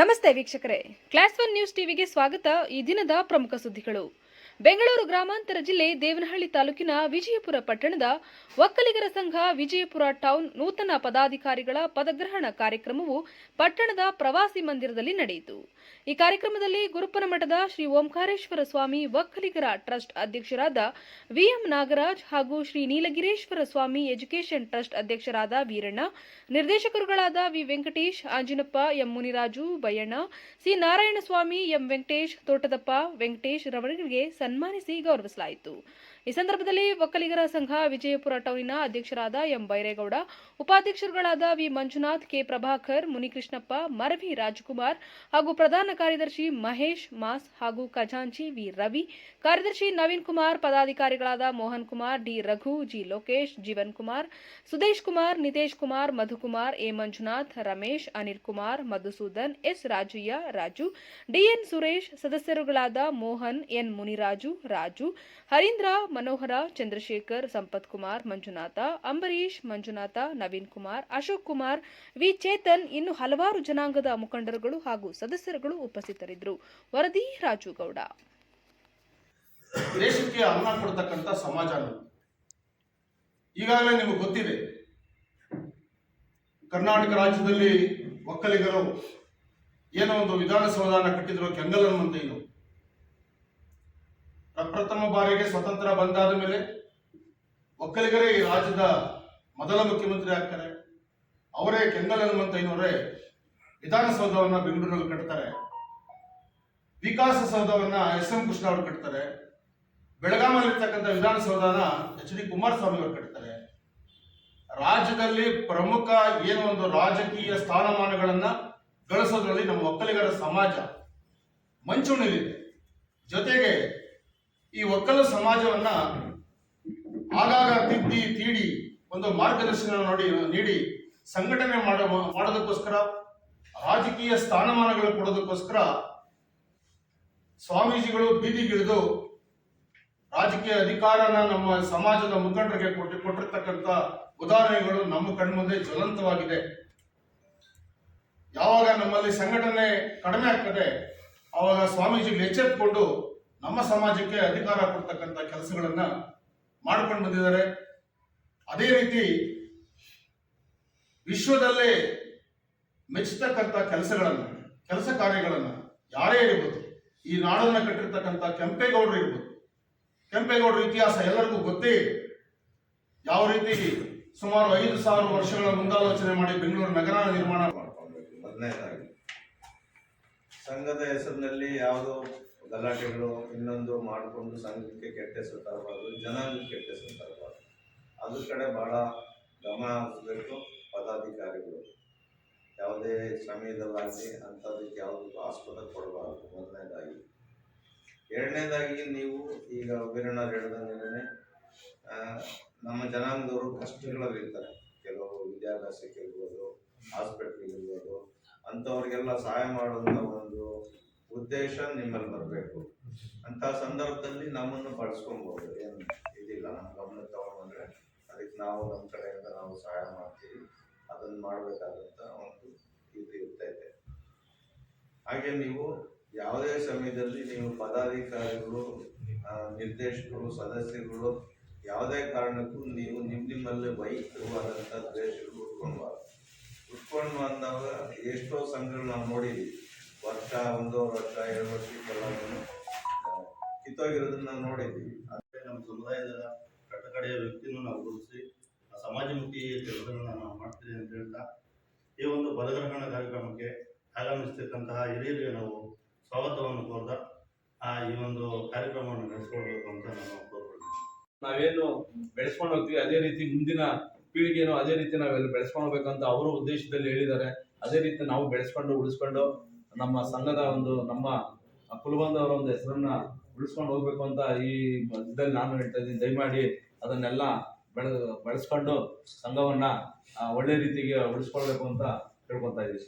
ನಮಸ್ತೆ ವೀಕ್ಷಕರೇ. Class one news ಟಿವಿಗೆ ಸ್ವಾಗತ. ಈ ದಿನದ ಪ್ರಮುಖ ಸುದ್ದಿಗಳು. ಬೆಂಗಳೂರು ಗ್ರಾಮಾಂತರ ಜಿಲ್ಲೆ ದೇವನಹಳ್ಳಿ ತಾಲೂಕಿನ ವಿಜಯಪುರ ಪಟ್ಟಣದ ಒಕ್ಕಲಿಗರ ಸಂಘ ವಿಜಯಪುರ ಟೌನ್ ನೂತನ ಪದಾಧಿಕಾರಿಗಳ ಪದಗ್ರಹಣ ಕಾರ್ಯಕ್ರಮವು ಪಟ್ಟಣದ ಪ್ರವಾಸಿ ಮಂದಿರದಲ್ಲಿ ನಡೆಯಿತು. ಈ ಕಾರ್ಯಕ್ರಮದಲ್ಲಿ ಗುರುಪನ ಮಠದ ಶ್ರೀ ಓಂಕಾರೇಶ್ವರ ಸ್ವಾಮಿ ಒಕ್ಕಲಿಗರ ಟ್ರಸ್ಟ್ ಅಧ್ಯಕ್ಷರಾದ ವಿಎಂ ನಾಗರಾಜ್ ಹಾಗೂ ಶ್ರೀ ನೀಲಗಿರೇಶ್ವರ ಸ್ವಾಮಿ ಎಜುಕೇಷನ್ ಟ್ರಸ್ಟ್ ಅಧ್ಯಕ್ಷರಾದ Veeranna, ನಿರ್ದೇಶಕರುಗಳಾದ V Venkatesh, Anjinappa, M Muniraju Bayyanna C. Narayanaswamy M. Venkatesh Thotadappa Venkatesh ರವರಿಗೆ ಸನ್ಮಾನಿಸಿ ಗೌರವಿಸಲಾಯಿತು. ಈ ಸಂದರ್ಭದಲ್ಲಿ ಒಕ್ಕಲಿಗರ ಸಂಘ ವಿಜಯಪುರ ಟೌನಿನ ಅಧ್ಯಕ್ಷರಾದ ಎಂ ಬೈರೇಗೌಡ, ಉಪಾಧ್ಯಕ್ಷರುಗಳಾದ ವಿ ಮಂಜುನಾಥ್, ಕೆ ಪ್ರಭಾಕರ್, ಮುನಿಕೃಷ್ಣಪ್ಪ, ಮರವಿ ರಾಜ್ಕುಮಾರ್ ಹಾಗೂ ಪ್ರಧಾನ ಕಾರ್ಯದರ್ಶಿ ಮಹೇಶ್ ಮಾಸ್ ಹಾಗೂ ಖಜಾಂಚಿ ವಿ ರವಿ, ಕಾರ್ಯದರ್ಶಿ Naveen Kumar, ಪದಾಧಿಕಾರಿಗಳಾದ Mohan Kumar, D Raghu, G Lokesh, Jeevan Kumar, Sudesh Kumar, Nitesh Kumar, Madhukumar, A Manjunath, Ramesh, Anil Kumar, Madhusudan, S Rajaiah, Raju D N Suresh, ಸದಸ್ಯರುಗಳಾದ Mohan, N Muniraju, Raju, Harindra Manohara, Chandrashekar, Sampath Kumar, Manjunatha Ambareesh Manjunatha, Naveen Kumar, Ashok Kumar, V. Chetan ಇನ್ನು ಹಲವಾರು ಜನಾಂಗದ ಮುಖಂಡರುಗಳು ಹಾಗೂ ಸದಸ್ಯರುಗಳು ಉಪಸ್ಥಿತರಿದ್ದರು. ವರದಿ ರಾಜು ಗೌಡ ದೇಶಕ್ಕೆ ಅನ್ನ ಕೊಡ್ತಕ್ಕಂಥ ಸಮಾಜ. ಈಗಾಗಲೇ ನಿಮಗೆ ಗೊತ್ತಿದೆ. ಕರ್ನಾಟಕ ರಾಜ್ಯದಲ್ಲಿ ಒಕ್ಕಲಿಗರು ಏನೋ ಒಂದು ವಿಧಾನಸೌಧಾನ ಕಟ್ಟಿದ್ರು ಕೆಂಗಲ್ ಹನುಮಂತ ಇದು ಪ್ರಪ್ರಥಮ ಬಾರಿಗೆ ಸ್ವತಂತ್ರ ಬಂದಾದ ಮೇಲೆ ಒಕ್ಕಲಿಗರೇ ಈ ರಾಜ್ಯದ ಮೊದಲ ಮುಖ್ಯಮಂತ್ರಿ ಆಗ್ತಾರೆ. ಅವರೇ ಕೆಂಗಲ್ ಹನುಮಂತಯ್ಯನವರೇ ವಿಧಾನಸೌಧವನ್ನ ಬೆಂಗಳೂರಲ್ಲಿ ಕಟ್ತಾರೆ. ವಿಕಾಸಸೌಧವನ್ನ ಎಸ್ ಎಂ ಕೃಷ್ಣ ಅವರು ಕಟ್ತಾರೆ. ಬೆಳಗಾವಿಯಲ್ಲಿರ್ತಕ್ಕಂಥ ವಿಧಾನಸೌಧನ ಎಚ್ ಡಿ ಕುಮಾರಸ್ವಾಮಿ ಅವರು ಕಟ್ತಾರೆ. ರಾಜ್ಯದಲ್ಲಿ ಪ್ರಮುಖ ಏನು ಒಂದು ರಾಜಕೀಯ ಸ್ಥಾನಮಾನಗಳನ್ನ ಗಳಿಸೋದ್ರಲ್ಲಿ ನಮ್ಮ ಒಕ್ಕಲಿಗರ ಸಮಾಜ ಮಂಚೂಣಿಲಿದೆ ಜೊತೆಗೆ ಈ ಒಕ್ಕಲ ಸಮಾಜವನ್ನ ಆಗಾಗ ತಿದ್ದಿ, ತೀಡಿ ಒಂದು ಮಾರ್ಗದರ್ಶನ ನೋಡಿ, ನೀಡಿ ಸಂಘಟನೆ ಮಾಡೋ, ಮಾಡೋದಕ್ಕೋಸ್ಕರ, ರಾಜಕೀಯ ಸ್ಥಾನಮಾನಗಳು ಕೊಡೋದಕ್ಕೋಸ್ಕರ ಸ್ವಾಮೀಜಿಗಳು ಬೀದಿಗಿಳಿದು ರಾಜಕೀಯ ಅಧಿಕಾರನ ನಮ್ಮ ಸಮಾಜದ ಮುಖಂಡರಿಗೆ ಕೊಟ್ಟು, ಕೊಟ್ಟಿರ್ತಕ್ಕಂಥ ಉದಾಹರಣೆಗಳು ನಮ್ಮ ಕಣ್ಮುಂದೆ ಜ್ವಲಂತವಾಗಿದೆ. ಯಾವಾಗ ನಮ್ಮಲ್ಲಿ ಸಂಘಟನೆ ಕಡಿಮೆ ಆಗ್ತದೆ, ಆವಾಗ ಸ್ವಾಮೀಜಿಗಳು ಎಚ್ಚೆತ್ತುಕೊಂಡು ನಮ್ಮ ಸಮಾಜಕ್ಕೆ ಅಧಿಕಾರ ಕೊಡ್ತಕ್ಕಂಥ ಕೆಲಸಗಳನ್ನ ಮಾಡ್ಕೊಂಡು ಬಂದಿದ್ದಾರೆ. ಅದೇ ರೀತಿ ವಿಶ್ವದಲ್ಲೇ ಮೆಚ್ಚತಕ್ಕಂಥ ಕೆಲಸಗಳನ್ನು, ಕೆಲಸ ಕಾರ್ಯಗಳನ್ನು ಯಾರೇ ಇರ್ಬೋದು, ಈ ನಾಡನ್ನ ಕಟ್ಟಿರ್ತಕ್ಕಂಥ ಕೆಂಪೇಗೌಡರು ಇರ್ಬೋದು, ಕೆಂಪೇಗೌಡರ ಇತಿಹಾಸ ಎಲ್ಲರಿಗೂ ಗೊತ್ತೇ ಯಾವ ರೀತಿ ಸುಮಾರು ಐದು ಸಾವಿರ ವರ್ಷಗಳ ಮುಂದಾಲೋಚನೆ ಮಾಡಿ ಬೆಂಗಳೂರು ನಗರ ನಿರ್ಮಾಣ ಮಾಡ್ಕೊಂಡು ಸಂಘದ ಹೆಸರಿನಲ್ಲಿ ಯಾವುದೋ ಗಲಾಟೆಗಳು ಇನ್ನೊಂದು ಮಾಡಿಕೊಂಡು ಸಂಘಕ್ಕೆ ಕೆಟ್ಟ ಹೆಸರು ತರಬಾರ್ದು ಜನಾಂಗಕ್ಕೆ ಕೆಟ್ಟ ಹೆಸರು ತರಬಾರ್ದು ಅದ್ರ ಕಡೆ ಭಾಳ ಗಮನ ಹರಿಸ್ಬೇಕು ಪದಾಧಿಕಾರಿಗಳು. ಯಾವುದೇ ಸಮಯದಲ್ಲಾಗಲಿ ಅಂಥದಕ್ಕೆ ಯಾವುದಕ್ಕೂ ಆಸ್ಪದ ಕೊಡಬಾರ್ದು ಮೊದಲನೇದಾಗಿ. ಎರಡನೇದಾಗಿ ನೀವು ಈಗ ವೀರಣ್ಣವ್ರು ಹೇಳ್ದಂಗೆ ನಮ್ಮ ಜನಾಂಗದವರು ಕಷ್ಟಗಳಲ್ಲಿರ್ತಾರೆ. ಕೆಲವು ವಿದ್ಯಾಭ್ಯಾಸಕ್ಕೆ ಇರ್ಬೋದು, ಹಾಸ್ಪಿಟ್ಲಿಗೆ ಇರ್ಬೋದು, ಅಂಥವ್ರಿಗೆಲ್ಲ ಸಹಾಯ ಮಾಡುವಂಥ ಒಂದು ಉದ್ದೇಶ ನಿಮ್ಮಲ್ಲಿ ಬರಬೇಕು. ಅಂತ ಸಂದರ್ಭದಲ್ಲಿ ನಮ್ಮನ್ನು ಬಳಸ್ಕೊಬಹುದು ಏನು ಇದಿಲ್ಲ ನಮ್ಮ ಗಮನ ತಗೊಂಡ್ಬಂದ್ರೆ ಅದಕ್ಕೆ ನಾವು ನಮ್ಮ ಕಡೆಯಿಂದ ನಾವು ಸಹಾಯ ಮಾಡ್ತೀವಿ. ಅದನ್ನು ಮಾಡಬೇಕಾದಂತ ಒಂದು ಇದು ಇರ್ತೈತೆ. ಹಾಗೆ ನೀವು ಯಾವುದೇ ಸಮಯದಲ್ಲಿ ನೀವು ಪದಾಧಿಕಾರಿಗಳು ನಿರ್ದೇಶಕರು, ಸದಸ್ಯರುಗಳು ಯಾವುದೇ ಕಾರಣಕ್ಕೂ ನೀವು ನಿಮ್ಮ ನಿಮ್ಮಲ್ಲಿ ವೈಯಕ್ತಿಕವಾದಂಥ ದ್ವೇಷಗಳು ಉಟ್ಕೊಂಡ್ಬಾರ್ದು. ಉಟ್ಕೊಂಡು ಬಂದಾಗ ಎಷ್ಟೋ ಸಂಘಗಳು ನಾವು ನೋಡಿದ್ದೀವಿ ವರ್ಷ ಒಂದೂವರೆ ವರ್ಷ, ಎರಡು ವರ್ಷಕ್ಕೆಲ್ಲವನ್ನು ಕಿತ್ತೋಗಿರೋದನ್ನ ನಾವು ನೋಡಿದ್ದೀವಿ ಮತ್ತೆ ನಮ್ಮ ಸಮುದಾಯದ ಕಟ್ಟಕಡೆಯ ವ್ಯಕ್ತಿನೂ ನಾವು ಗುರುತಿಸಿ ಸಮಾಜಮುಖಿ ಕೆಲಸಗಳನ್ನ ನಾವು ಮಾಡ್ತೀವಿ ಅಂತ ಹೇಳ್ತಾ, ಈ ಒಂದು ಬದಗ್ರಹಣ ಕಾರ್ಯಕ್ರಮಕ್ಕೆ ಆಗಮಿಸ್ತಿರ್ತಕ್ಕಂತಹ ಹಿರಿಯರಿಗೆ ನಾವು ಸ್ವಾಗತವನ್ನು ಕೋರ್ತಾ ಆ, ಈ ಒಂದು ಕಾರ್ಯಕ್ರಮವನ್ನು ನಡೆಸ್ಕೊಳ್ಬೇಕು ಅಂತ ನಾನು ಕೋರ್ಕೊಳ್ತೀನಿ ನಾವೇನು ಬೆಳೆಸ್ಕೊಂಡು ಹೋಗ್ತೀವಿ, ಅದೇ ರೀತಿ ಮುಂದಿನ ಪೀಳಿಗೆನೂ ಅದೇ ರೀತಿ ನಾವೆಲ್ಲ ಬೆಳೆಸ್ಕೊಂಡು ಹೋಗ್ಬೇಕಂತ ಅವರು ಉದ್ದೇಶದಲ್ಲಿ ಹೇಳಿದ್ದಾರೆ. ಅದೇ ರೀತಿ ನಾವು ಬೆಳೆಸ್ಕೊಂಡು, ಉಳಿಸ್ಕೊಂಡು ನಮ್ಮ ಸಂಘದ ಒಂದು, ನಮ್ಮ ಕುಲಬಂಧವರ ಒಂದು ಹೆಸರನ್ನ ಉಳಿಸ್ಕೊಂಡು ಹೋಗ್ಬೇಕು ಅಂತ ಈ ಇದ್ದಲ್ಲಿ ನಾನು ಹೇಳ್ತಾ ಇದ್ದೀನಿ. ದಯಮಾಡಿ ಅದನ್ನೆಲ್ಲ ಬೆಳೆ ಬೆಳೆಸ್ಕೊಂಡು ಸಂಘವನ್ನ ಒಳ್ಳೆ ರೀತಿಗೆ ಉಳಿಸ್ಕೊಳ್ಬೇಕು ಅಂತ ಹೇಳ್ಕೊತಾ ಇದ್ದೀನಿ.